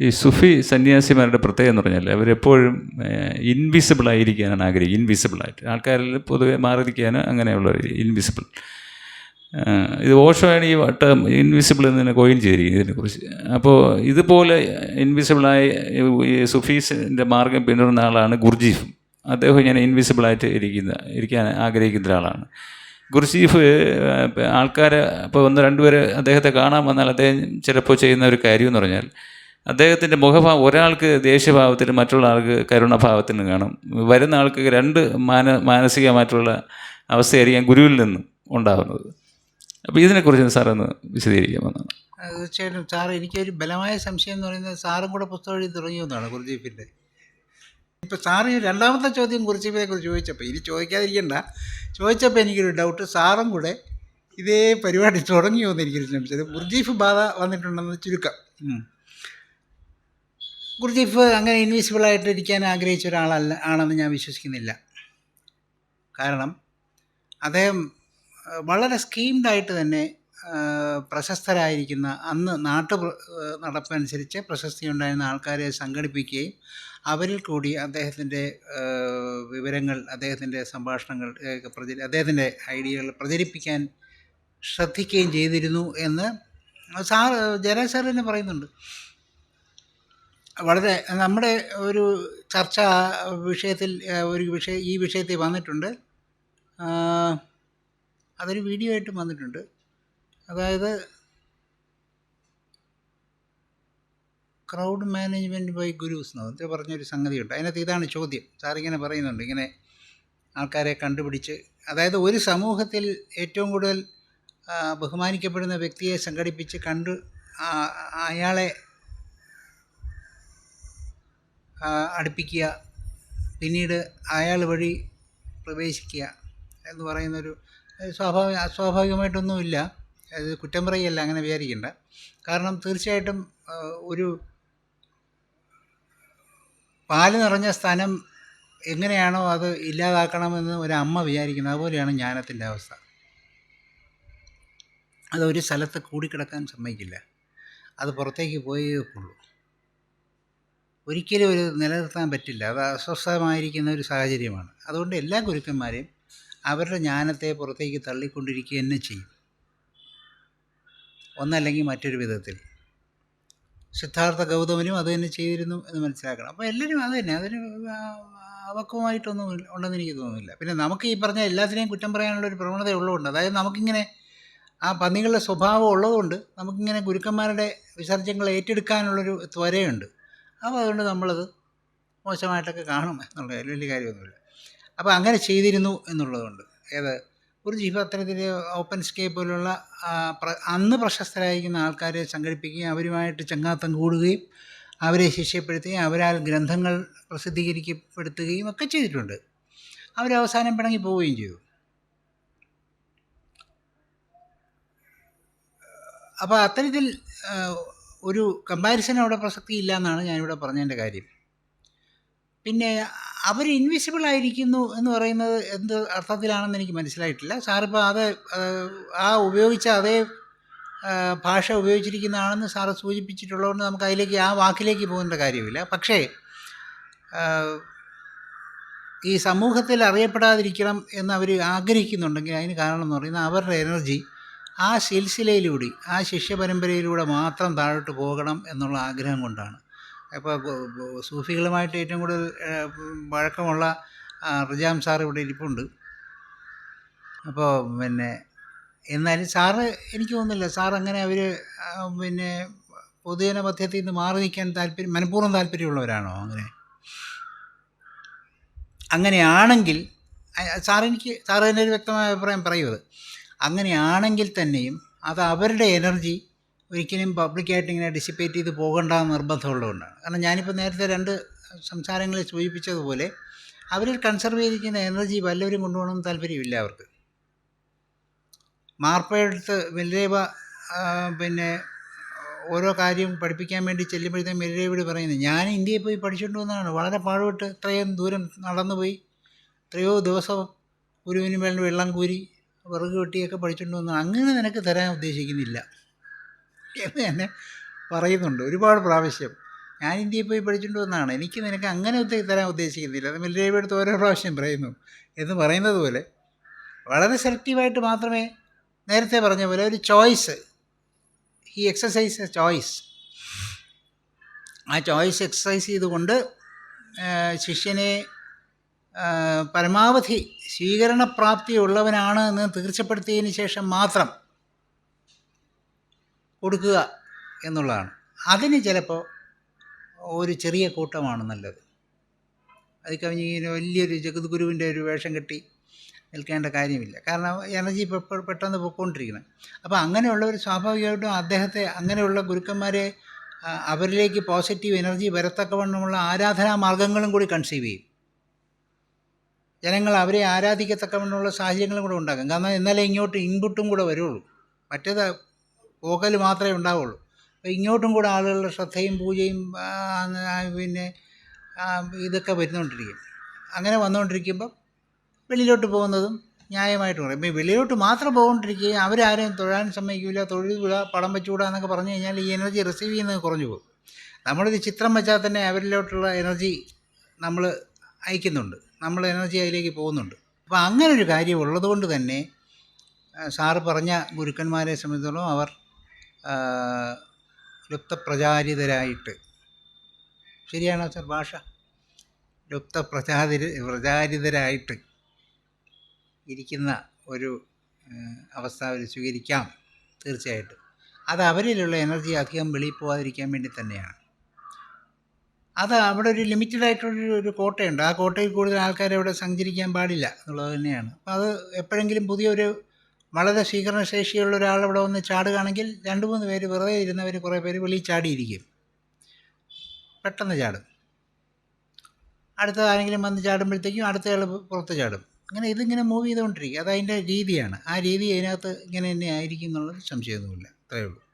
ഈ സുഫി സന്യാസിമാരുടെ പ്രത്യേകത എന്ന് പറഞ്ഞാൽ അവരെപ്പോഴും ഇൻവിസിബിൾ ആയിരിക്കാനാണ് ആഗ്രഹിക്കുക ഇൻവിസിബിളായിട്ട് ആൾക്കാരിൽ പൊതുവെ മാറിയിരിക്കാൻ അങ്ങനെയുള്ള ഇൻവിസിബിൾ ഇത് ഓഷോയാണ് ഈ ടേം ഇൻവിസിബിൾ എന്നതിനെ കോയിൻ ചെയ്തിരിക്കുന്നത് ഇതിനെക്കുറിച്ച്. അപ്പോൾ ഇതുപോലെ ഇൻവിസിബിളായി ഈ സുഫീസിന്റെ മാർഗം പിന്തുടരുന്ന ആളാണ് ഗുർജീഫ്. അദ്ദേഹം ഇങ്ങനെ ഇൻവിസിബിളായിട്ട് ഇരിക്കുന്ന ഇരിക്കാൻ ആഗ്രഹിക്കുന്ന ഒരാളാണ്. ഗുർജീഫ് ആൾക്കാരെ ഇപ്പോൾ ഒന്ന് രണ്ടുപേര് അദ്ദേഹത്തെ കാണാൻ വന്നാൽ അദ്ദേഹം ചിലപ്പോൾ ചെയ്യുന്ന ഒരു കാര്യം എന്ന് പറഞ്ഞാൽ അദ്ദേഹത്തിന്റെ മുഖഭാവം ഒരാൾക്ക് ദേഷ്യഭാവത്തിലും മറ്റുള്ള ആൾക്ക് കരുണഭാവത്തിലും കാണും. വരുന്ന ആൾക്ക് രണ്ട് മാന മാനസികമായിട്ടുള്ള അവസ്ഥയായിരിക്കാം ഗുരുവിൽ നിന്നും ഉണ്ടാകുന്നത് അപ്പോൾ ഇതിനെക്കുറിച്ച് സാർ ഒന്ന് വിശദീകരിക്കാമെന്നാണ് തീർച്ചയായിട്ടും. സാർ എനിക്കൊരു ബലമായ സംശയം എന്ന് പറയുന്നത് സാറും കൂടെ പുസ്തകം എഴുതി തുടങ്ങിയെന്നാണ് ഗുരുജീഫിന്റെ. ഇപ്പോൾ സാറ് രണ്ടാമത്തെ ചോദ്യം ഗുരുജീഫിനെ കുറിച്ച് ചോദിച്ചപ്പോൾ ഇനി ചോദിക്കാതിരിക്കണ്ട. ചോദിച്ചപ്പോൾ എനിക്കൊരു ഡൗട്ട്. സാറും കൂടെ ഇതേ പരിപാടി തുടങ്ങിയോ എന്ന് എനിക്കൊരു സംശയം. ഗുർജീഫ് ബാധ വന്നിട്ടുണ്ടെന്ന് ചുരുക്കം. ഉം. ഗുർജീഫ് അങ്ങനെ ഇൻവിസിബിളായിട്ട് ഇരിക്കാൻ ആഗ്രഹിച്ച ഒരാളല്ല ആണെന്ന് ഞാൻ വിശ്വസിക്കുന്നില്ല കാരണം അദ്ദേഹം വളരെ സ്കീംഡായിട്ട് തന്നെ പ്രശസ്തരായിരിക്കുന്ന അന്ന് നാട്ടു നടപ്പനുസരിച്ച് പ്രശസ്തി ഉണ്ടായിരുന്ന ആൾക്കാരെ സംഘടിപ്പിക്കുകയും അവരിൽ കൂടി അദ്ദേഹത്തിന്റെ വിവരങ്ങൾ അദ്ദേഹത്തിന്റെ സംഭാഷണങ്ങൾ പ്രചരി അദ്ദേഹത്തിന്റെ ഐഡിയകൾ പ്രചരിപ്പിക്കാൻ ശ്രദ്ധിക്കുകയും ചെയ്തിരുന്നു എന്ന് സാർ ജനസാർ തന്നെ പറയുന്നുണ്ട് വളരെ നമ്മുടെ ഒരു ചർച്ച വിഷയത്തിൽ ഒരു വിഷയ ഈ വിഷയത്തിൽ വന്നിട്ടുണ്ട്. അതൊരു വീഡിയോ ആയിട്ടും വന്നിട്ടുണ്ട്. അതായത് ക്രൗഡ് മാനേജ്മെന്റ് ബൈ ഗുരുസ് എന്ന് പറഞ്ഞ പറഞ്ഞൊരു സംഗതിയുണ്ട്. അതിനകത്ത് ഇതാണ് ചോദ്യം. സാറിങ്ങനെ പറയുന്നുണ്ട്. ഇങ്ങനെ ആൾക്കാരെ കണ്ടുപിടിച്ച് അതായത് ഒരു സമൂഹത്തിൽ ഏറ്റവും കൂടുതൽ ബഹുമാനിക്കപ്പെടുന്ന വ്യക്തിയെ സംഘടിപ്പിച്ച് കണ്ട് അയാളെ അടുപ്പിക്കുക. പിന്നീട് അയാൾ വഴി പ്രവേശിക്കുക എന്ന് പറയുന്നൊരു സ്വാഭാവിക അസ്വാഭാവികമായിട്ടൊന്നുമില്ല. അത് കുറ്റം പറയല്ല അങ്ങനെ വിചാരിക്കേണ്ട. കാരണം തീർച്ചയായിട്ടും ഒരു പാൽ നിറഞ്ഞ സ്ഥലം എങ്ങനെയാണോ അത് ഇല്ലാതാക്കണമെന്ന് ഒരു അമ്മ വിചാരിക്കുന്നത്. അതുപോലെയാണ് ജ്ഞാനത്തിന്റെ അവസ്ഥ. അത് ഒരു സ്ഥലത്ത് കൂടിക്കിടക്കാൻ സമ്മതിക്കില്ല. അത് പുറത്തേക്ക് പോയേ ഉള്ളൂ ഒരിക്കലും ഒരു നിലനിർത്താൻ പറ്റില്ല. അത് അസ്വസ്ഥമായിരിക്കുന്ന ഒരു സാഹചര്യമാണ്. അതുകൊണ്ട് എല്ലാ ഗുരുക്കന്മാരെയും അവരുടെ ജ്ഞാനത്തെ പുറത്തേക്ക് തള്ളിക്കൊണ്ടിരിക്കുക തന്നെ ചെയ്യും. ഒന്നല്ലെങ്കിൽ മറ്റൊരു വിധത്തിൽ. സിദ്ധാർത്ഥ ഗൗതമനും അത് തന്നെ ചെയ്തിരുന്നു എന്ന് മനസ്സിലാക്കണം. അപ്പോൾ എല്ലാവരും അത് തന്നെ. അതിന് അവക്കവുമായിട്ടൊന്നും ഉണ്ടെന്ന് എനിക്ക് തോന്നുന്നില്ല. പിന്നെ നമുക്ക് ഈ പറഞ്ഞ എല്ലാത്തിനെയും കുറ്റം പറയാനുള്ള ഒരു പ്രവണത ഉള്ളതുകൊണ്ട് അതായത് നമുക്കിങ്ങനെ ആ പന്നികളുടെ സ്വഭാവം ഉള്ളതുകൊണ്ട് നമുക്കിങ്ങനെ ഗുരുക്കന്മാരുടെ വിസർജ്യങ്ങൾ ഏറ്റെടുക്കാനുള്ളൊരു ത്വരയുണ്ട്. അപ്പോൾ അതുകൊണ്ട് നമ്മളത് മോശമായിട്ടൊക്കെ കാണും എന്നുള്ളത് വലിയ കാര്യമൊന്നുമില്ല. അപ്പോൾ അങ്ങനെ ചെയ്തിരുന്നു എന്നുള്ളതുകൊണ്ട്. ഏത്? ഒരു ജീവ അത്തരത്തിൽ ഓപ്പൺ സ്കേപ്പ് പോലുള്ള അന്ന് പ്രശസ്തരായിരിക്കുന്ന ആൾക്കാരെ സംഘടിപ്പിക്കുകയും അവരുമായിട്ട് ചങ്ങാത്തം കൂടുകയും അവരെ ശിക്ഷ്യപ്പെടുത്തുകയും അവരാൽ ഗ്രന്ഥങ്ങൾ പ്രസിദ്ധീകരിക്കപ്പെടുത്തുകയും ഒക്കെ ചെയ്തിട്ടുണ്ട്. അവരവസാനം പിണങ്ങി പോവുകയും ചെയ്തു. അപ്പോൾ അത്തരത്തിൽ ഒരു കമ്പാരിസൺ അവിടെ പ്രസക്തി ഇല്ല എന്നാണ് ഞാനിവിടെ പറഞ്ഞതിന്റെ കാര്യം. പിന്നെ അവർ ഇൻവിസിബിൾ ആയിരിക്കുന്നു എന്ന് പറയുന്നത് എന്ത് അർത്ഥത്തിലാണെന്ന് എനിക്ക് മനസ്സിലായിട്ടില്ല. സാറിപ്പോൾ അത് ആ, ഉപയോഗിച്ച അതേ ഭാഷ ഉപയോഗിച്ചിരിക്കുന്നതാണെന്ന് സാറ് സൂചിപ്പിച്ചിട്ടുള്ളതുകൊണ്ട് നമുക്ക് അതിലേക്ക് ആ വാക്കിലേക്ക് പോകേണ്ട കാര്യമില്ല. പക്ഷേ ഈ സമൂഹത്തിൽ അറിയപ്പെടാതിരിക്കണം എന്ന് അവർ ആഗ്രഹിക്കുന്നുണ്ടെങ്കിൽ അതിന് കാരണം എന്ന് പറയുന്നത് അവരുടെ എനർജി ആ സിൽസിലയിലൂടെ ആ ശിഷ്യപരമ്പരയിലൂടെ മാത്രം താഴോട്ട് പോകണം എന്നുള്ള ആഗ്രഹം കൊണ്ടാണ്. അപ്പോൾ സൂഫികളുമായിട്ട് ഏറ്റവും കൂടുതൽ വഴക്കമുള്ള റിജാം സാർ ഇവിടെ ഇരിപ്പുണ്ട്. അപ്പോൾ പിന്നെ എന്നാലും സാറ് എനിക്ക് തോന്നുന്നില്ല സാർ അങ്ങനെ അവർ പിന്നെ പൊതുജന മധ്യത്തിൽ നിന്ന് മാറി നിൽക്കാൻ താല്പര്യം മനഃപൂർവം താല്പര്യമുള്ളവരാണോ അങ്ങനെ? അങ്ങനെയാണെങ്കിൽ സാറെനിക്ക് സാറ് തന്നെ ഒരു വ്യക്തമായ അഭിപ്രായം പറയുന്നത് അങ്ങനെയാണെങ്കിൽ തന്നെയും അത് അവരുടെ എനർജി ഒരിക്കലും പബ്ലിക്കായിട്ട് ഇങ്ങനെ ഡിസിപ്പേറ്റ് ചെയ്ത് പോകണ്ട നിർബന്ധമുള്ളതുകൊണ്ടാണ്. കാരണം ഞാനിപ്പോൾ നേരത്തെ രണ്ട് സംസാരങ്ങളിൽ സൂചിപ്പിച്ചതുപോലെ അവരിൽ കൺസർവ് ചെയ്തിരിക്കുന്ന എനർജി വല്ലവരും കൊണ്ടുപോകണമെന്ന് താല്പര്യമില്ല അവർക്ക്. മാർപ്പയെടുത്ത് വെല്ലേവ പിന്നെ ഓരോ കാര്യം പഠിപ്പിക്കാൻ വേണ്ടി ചെല്ലുമ്പോഴത്തേക്കും മെല്ലേവയോട് പറയുന്നത് ഞാൻ ഇന്ത്യയിൽ പോയി പഠിച്ചുകൊണ്ട് വന്നതാണ്. വളരെ പാടുപെട്ട് ഇത്രയും ദൂരം നടന്നു പോയി എത്രയോ ദിവസം ഗുരുവിന് വേണ്ടി വെള്ളം കൂരി വിറക് വെട്ടിയൊക്കെ പഠിച്ചുകൊണ്ട് വന്നു അങ്ങനെ നിനക്ക് തരാൻ ഉദ്ദേശിക്കുന്നില്ല എന്ന് തന്നെ പറയുന്നുണ്ട് ഒരുപാട് പ്രാവശ്യം. ഞാൻ ഇന്ത്യയിൽ പോയി പഠിച്ചുകൊണ്ട് വന്നതാണ് എനിക്ക് നിനക്ക് അങ്ങനെ തരാൻ ഉദ്ദേശിക്കുന്നില്ല. അത് മിലിറ്ററി എടുത്ത് ഓരോ പ്രാവശ്യം പറയുന്നു എന്ന് പറയുന്നത് പോലെ വളരെ സെലക്റ്റീവായിട്ട് മാത്രമേ നേരത്തെ പറഞ്ഞ പോലെ ഒരു ചോയ്സ്. ഈ എക്സസൈസ് എ ചോയ്സ് ആ ചോയ്സ് എക്സസൈസ് ചെയ്തുകൊണ്ട് ശിഷ്യനെ പരമാവധി സ്വീകരണപ്രാപ്തി ഉള്ളവനാണ് എന്ന് തീർച്ചപ്പെടുത്തിയതിന് ശേഷം മാത്രം കൊടുക്കുക എന്നുള്ളതാണ്. അതിന് ചിലപ്പോൾ ഒരു ചെറിയ കൂട്ടമാണ് നല്ലത്. അത് കവിഞ്ഞ് ഇങ്ങനെ വലിയൊരു ജഗദ്ഗുരുവിന്റെ ഒരു വേഷം കെട്ടി നിൽക്കേണ്ട കാര്യമില്ല. കാരണം എനർജി പെട്ടെന്ന് പൊയ്ക്കൊണ്ടിരിക്കണം. അപ്പോൾ അങ്ങനെയുള്ളവർ സ്വാഭാവികമായിട്ടും അദ്ദേഹത്തെ അങ്ങനെയുള്ള ഗുരുക്കന്മാരെ അവരിലേക്ക് പോസിറ്റീവ് എനർജി വരത്തക്കവണ്ണമുള്ള ആരാധനാ മാർഗങ്ങളും കൂടി കൺസീവ് ചെയ്യും. ജനങ്ങൾ അവരെ ആരാധിക്കത്തക്കവണ്ണമുള്ള സാഹചര്യങ്ങളും കൂടെ ഉണ്ടാക്കും. കാരണം എന്നാലേ ഇങ്ങോട്ട് ഇൻപുട്ടും കൂടെ വരുള്ളൂ. മറ്റേത് പോകൽ മാത്രമേ ഉണ്ടാവുള്ളൂ. അപ്പോൾ ഇങ്ങോട്ടും കൂടെ ആളുകളുടെ ശ്രദ്ധയും പൂജയും പിന്നെ ഇതൊക്കെ വരുന്നുകൊണ്ടിരിക്കും അങ്ങനെ വന്നുകൊണ്ടിരിക്കുമ്പോൾ വെളിയിലോട്ട് പോകുന്നതും ന്യായമായിട്ട് പറയും. ഇപ്പം വെളിയിലോട്ട് മാത്രം പോകൊണ്ടിരിക്കുകയും അവരാരെയും തൊഴാൻ സമ്മതിക്കില്ല തൊഴിലില്ല പടം വെച്ചുകൂടാ എന്നൊക്കെ പറഞ്ഞു കഴിഞ്ഞാൽ ഈ എനർജി റിസീവ് ചെയ്യുന്നത് കുറഞ്ഞു പോകും. നമ്മളിത് ചിത്രം വെച്ചാൽ തന്നെ അവരിലോട്ടുള്ള എനർജി നമ്മൾ അയക്കുന്നുണ്ട്. നമ്മൾ എനർജി അതിലേക്ക് പോകുന്നുണ്ട്. അപ്പോൾ അങ്ങനെ ഒരു കാര്യം ഉള്ളതുകൊണ്ട് തന്നെ സാറ് പറഞ്ഞ ഗുരുക്കന്മാരെ സംബന്ധിച്ചോളം അവർ ലുപ്തപ്രചാരിതരായിട്ട്. ശരിയാണോ സർ ഭാഷ? ലുപ്തപ്രചാരിത പ്രചാരിതരായിട്ട് ഇരിക്കുന്ന ഒരു അവസ്ഥ അവർ സ്വീകരിക്കാം തീർച്ചയായിട്ടും. അത് അവരിലുള്ള എനർജി അധികം വെളിയിൽ പോകാതിരിക്കാൻ വേണ്ടി തന്നെയാണ്. അത് അവിടെ ഒരു ലിമിറ്റഡ് ആയിട്ടുള്ള ഒരു കോട്ടയുണ്ട്. ആ കോട്ടയിൽ കൂടുതൽ ആൾക്കാർ അവിടെ സഞ്ചരിക്കാൻ പാടില്ല എന്നുള്ളത് തന്നെയാണ്. അപ്പോൾ അത് എപ്പോഴെങ്കിലും പുതിയൊരു വളരെ സ്വീകരണശേഷിയുള്ള ഒരാൾ അവിടെ വന്ന് ചാടുകയാണെങ്കിൽ രണ്ട് മൂന്ന് പേര് വെറുതെ ഇരുന്നവർ കുറേ പേര് വെളിയിൽ ചാടിയിരിക്കും. പെട്ടെന്ന് ചാടും. അടുത്ത ആരെങ്കിലും വന്ന് ചാടുമ്പോഴത്തേക്കും അടുത്തയാൾ പുറത്ത് ചാടും. അങ്ങനെ ഇതിങ്ങനെ മൂവ് ചെയ്തുകൊണ്ടിരിക്കും. അത് അതിന്റെ രീതിയാണ്. ആ രീതി അതിനകത്ത് ഇങ്ങനെ തന്നെ ആയിരിക്കും എന്നുള്ളത് സംശയമൊന്നുമില്ല. അത്രയേ ഉള്ളൂ.